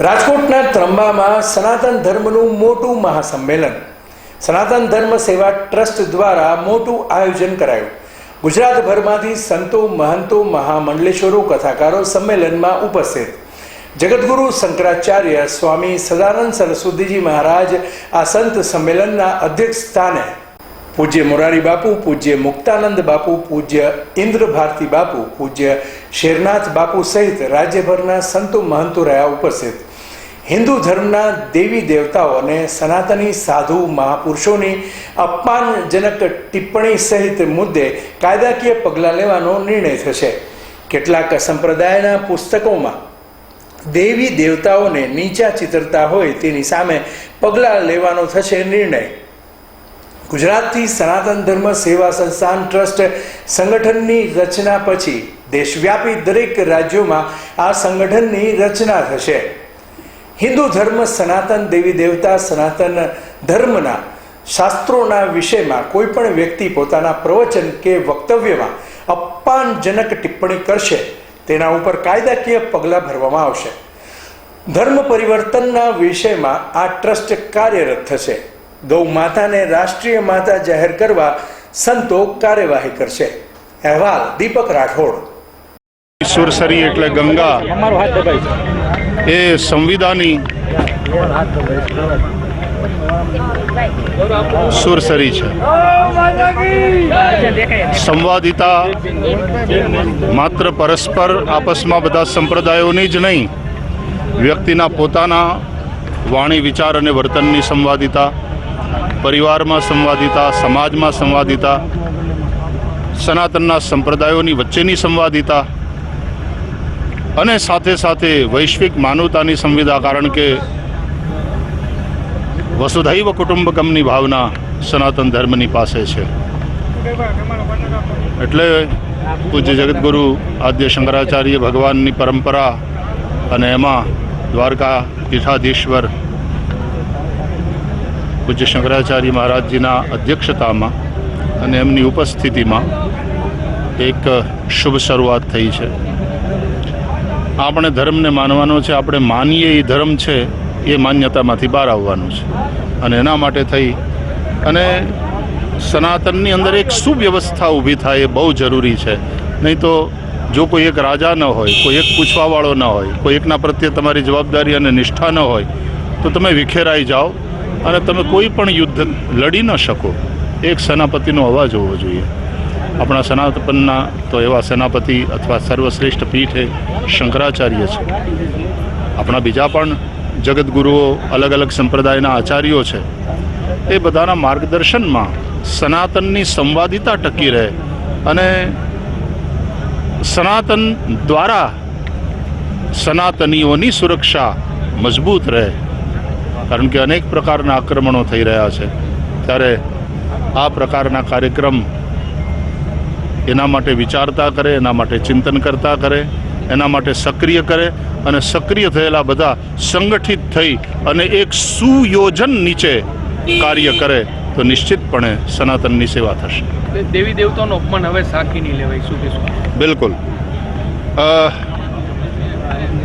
રાજકોટના ત્રંબામાં સનાતન ધર્મનું મોટું મહાસંમેલન. સનાતન ધર્મ સેવા ટ્રસ્ટ દ્વારા મોટું આયોજન કરાયું. ગુજરાતભરમાંથી સંતો, મહંતો, મહામંડલેશ્વરો, કથાકારો સંમેલનમાં ઉપસ્થિત. જગદગુરુ શંકરાચાર્ય સ્વામી સદાનંદ સરસ્વતીજી મહારાજ આ સંત સંમેલનના અધ્યક્ષ સ્થાને પૂજ્ય મોરારી બાપુ, પૂજ્ય મુક્તાનંદ બાપુ, પૂજ્ય ઇન્દ્ર ભારતી બાપુ, પૂજ્ય શેરનાથ બાપુ સહિત રાજ્યભરના સંતો મહંતો રહ્યા ઉપસ્થિત. હિન્દુ ધર્મના દેવી દેવતાઓ અને સનાતની સાધુ મહાપુરુષોની અપમાનજનક ટિપ્પણી સહિત મુદ્દે કાયદાકીય પગલાં લેવાનો નિર્ણય થશે. કેટલાક સંપ્રદાયના પુસ્તકોમાં દેવી દેવતાઓને નીચા ચિતરતા હોય તેની સામે પગલાં લેવાનો થશે નિર્ણય. ગુજરાતથી સનાતન ધર્મ સેવા સંસ્થાન ટ્રસ્ટ સંગઠનની રચના પછી દેશવ્યાપી દરેક રાજ્યોમાં આ સંગઠનની રચના થશે. હિન્દુ ધર્મ સનાતન દેવી દેવતા સનાતન ધર્મના શાસ્ત્રોના વિષયમાં કોઈ પણ વ્યક્તિ પોતાના પ્રવચન કે વક્તવ્યમાં અપમાનજનક ટિપ્પણી કરશે, તેના ઉપર કાયદાકીય પગલાં ભરવામાં આવશે. ધર્મ પરિવર્તનના વિષયમાં આ ટ્રસ્ટ કાર્યરત થશે. ગૌ માતાને રાષ્ટ્રીય માતા જાહેર કરવા સંતો કાર્યવાહી કરશે. અહેવાલ દીપક રાઠોડ. સુરસરી એટલે ગંગા. એ સંવિધાની સુરસરી છે. સંવાદિતા માત્ર પરસ્પર આપસમાં બધા સંપ્રદાયોની જ નહીં વ્યક્તિના પોતાના વાણી વિચાર અને વર્તનની સંવાદિતા પરિવારમાં સંવાદિતા, સમાજમાં સંવાદિતા, સનાતનના સંપ્રદાયોની વચ્ચેની સંવાદિતા અને સાથે સાથે વૈશ્વિક માનવતાની સંવિદા કારણ કે વસુધૈવ કુટુંબકમની ભાવના સનાતન ધર્મની પાસે છે. એટલે પૂજ્ય જગતગુરુ આદ્ય શંકરાચાર્ય ભગવાનની પરંપરા અને એમાં દ્વારકા પીઠાધીશ્વર પૂજ્ય શંકરાચાર્ય મહારાજજીના અધ્યક્ષતામાં અને એમની ઉપસ્થિતિમાં એક શુભ શરૂઆત થઈ છે. આપણે ધર્મને માનવાનો છે, આપણે માનીએ એ ધર્મ છે, એ માન્યતામાંથી બહાર આવવાનું છે. અને એના માટે થઈ અને સનાતનની અંદર એક સુવ્યવસ્થા ઊભી થાય એ બહુ જરૂરી છે. નહીં તો જો કોઈ એક રાજા ન હોય, કોઈ એક પૂછવાવાળો ન હોય, કોઈ એકના પ્રત્યે તમારી જવાબદારી અને નિષ્ઠા ન હોય, તો તમે વિખેરાઈ જાઓ. અને તમે કોઈ પણ યુદ્ધ લડી ન શકો. એક સેનાપતિનો અવાજ હોવો જોઈએ. આપણા સનાતનના તો એવા સેનાપતિ અથવા સર્વશ્રેષ્ઠ પીઠ શંકરાચાર્ય છે. આપણા બીજા પણ જગતગુરુઓ અલગ અલગ સંપ્રદાયના આચાર્યો છે. એ બધાના માર્ગદર્શનમાં સનાતનની સંવાદિતા ટકી રહે અને સનાતન દ્વારા સનાતનીઓની સુરક્ષા મજબૂત રહે. કારણ કે અનેક પ્રકારના આક્રમણો થઈ રહ્યા છે. ત્યારે આ પ્રકારના કાર્યક્રમ એના માટે વિચારતા કરે એના માટે ચિંતન કરતા કરે એના માટે સક્રિય કરે અને સક્રિય થયેલા બધા સંગઠિત થઈ અને એક સુયોજન નીચે કાર્ય કરે તો નિશ્ચિતપણે સનાતનની સેવા થશે. દેવી દેવતાનો અપમાન હવે સાકી નહીં લેવાય શું કહેશું? બિલકુલ.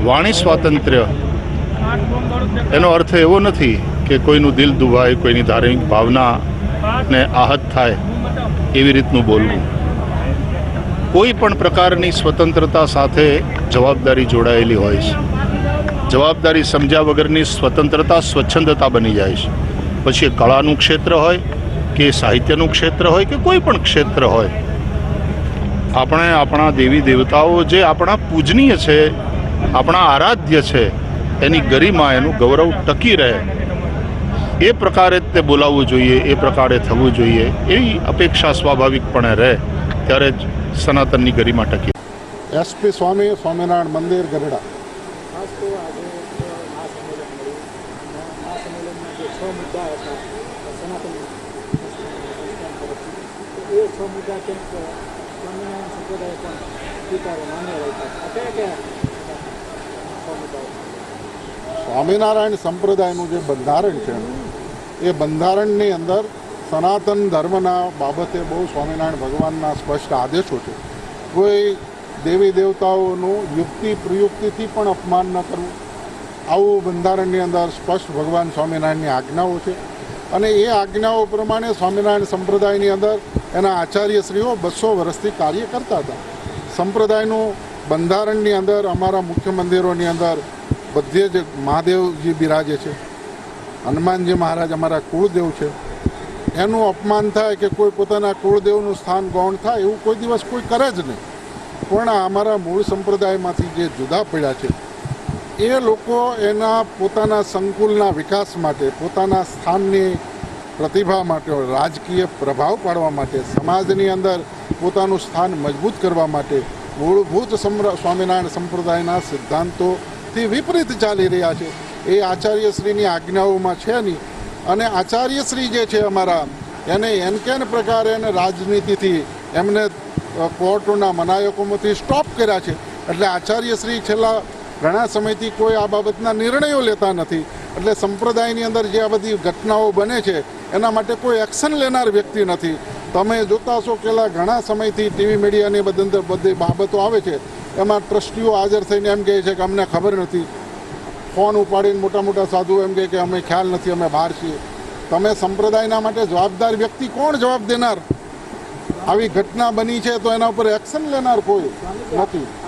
વાણી સ્વાતંત્ર્ય એનો અર્થ એવો નથી કે કોઈનું દિલ દુભાય, કોઈની ધાર્મિક ભાવનાને આહત થાય એવી રીતનું બોલવું. કોઈ પણ પ્રકારની સ્વતંત્રતા સાથે જવાબદારી જોડાયેલી હોય છે. જવાબદારી સમજ્યા વગરની સ્વતંત્રતા, સ્વચ્છંદતા બની જાય છે. પછી કળાનું ક્ષેત્ર હોય કે સાહિત્યનું ક્ષેત્ર હોય કે કોઈ પણ ક્ષેત્ર હોય. આપણે આપણા દેવી દેવતાઓ જે આપણા પૂજનીય છે, આપણા આરાધ્ય છે એની ગરિમા એનું ગૌરવ ટકી રહે. એ પ્રકારે જ તે બોલાવવું જોઈએ એ પ્રકારે થવું જોઈએ એવી અપેક્ષા સ્વાભાવિકપણે રહે ત્યારે જ સનાતનની ગરિમા ટકી એસપી સ્વામી સ્વામિનારાયણ મંદિર કંઈક સ્વામિનારાયણ સંપ્રદાય પણ સ્વીકારે માન્ય રહેતા કયા કયા મુદ્દાઓ સ્વામિનારાયણ સંપ્રદાયનું જે બંધારણ છે, એ બંધારણની અંદર સનાતન ધર્મના બાબતે બહુ સ્વામિનારાયણ ભગવાનના સ્પષ્ટ આદેશો છે. કોઈ દેવી દેવતાઓનું યુક્તિ પ્રયુક્તિથી પણ અપમાન ન કરવું. આવું બંધારણની અંદર સ્પષ્ટ ભગવાન સ્વામિનારાયણની આજ્ઞાઓ છે. અને એ આજ્ઞાઓ પ્રમાણે સ્વામિનારાયણ સંપ્રદાયની અંદર એના આચાર્યશ્રીઓ બસો વર્ષથી કાર્ય કરતા હતા. સંપ્રદાયનું બંધારણની અંદર, અમારા મુખ્ય મંદિરોની અંદર બધે જ મહાદેવજી બિરાજે છે. હનુમાનજી મહારાજ અમારા કુળદેવ છે. એનું અપમાન થાય કે કોઈ પોતાના કુળદેવનું સ્થાન ગૌણ થાય એવું કોઈ દિવસ કોઈ કરે જ નહીં. પણ અમારા મૂળ સંપ્રદાયમાંથી જે જુદા પડ્યા છે, એ લોકો એના પોતાના સંકુલના વિકાસ માટે, પોતાના સ્થાનની પ્રતિભા માટે, રાજકીય પ્રભાવ પાડવા માટે, સમાજની અંદર પોતાનું સ્થાન મજબૂત કરવા માટે, મૂળભૂત સમ્ર સ્વામિનારાયણ સંપ્રદાયના સિદ્ધાંતોથી વિપરીત ચાલી રહ્યા છે. એ આચાર્યશ્રીની આજ્ઞાઓમાં છે નહીં. અને આચાર્યશ્રી જે છે અમારા, એને એન કેન પ્રકારે એને રાજનીતિથી એમને કોર્ટોના મનાયકોમાંથી સ્ટોપ કર્યા છે. એટલે આચાર્યશ્રી છેલ્લા ઘણા સમયથી કોઈ આ બાબતના નિર્ણયો લેતા નથી. એટલે સંપ્રદાયની અંદર જે આ બધી ઘટનાઓ બને છે, એના માટે કોઈ એક્શન લેનાર વ્યક્તિ નથી. તમે જોતા છો કેલા ઘણા સમયથી ટીવી મીડિયાની બધી અંદર બધી બાબતો આવે છે. એમાં ટ્રસ્ટીઓ હાજર થઈને એમ કહે છે કે અમને ખબર નથી. ફોન ઉપાડીને મોટા મોટા સાધુ એમ કહે કે અમે ખ્યાલ નથી, અમે બહાર છીએ. તમે સંપ્રદાયના માટે જવાબદાર વ્યક્તિ કોણ જવાબ દેનાર? આવી ઘટના બની છે તો એના ઉપર એક્શન લેનાર કોઈ નથી.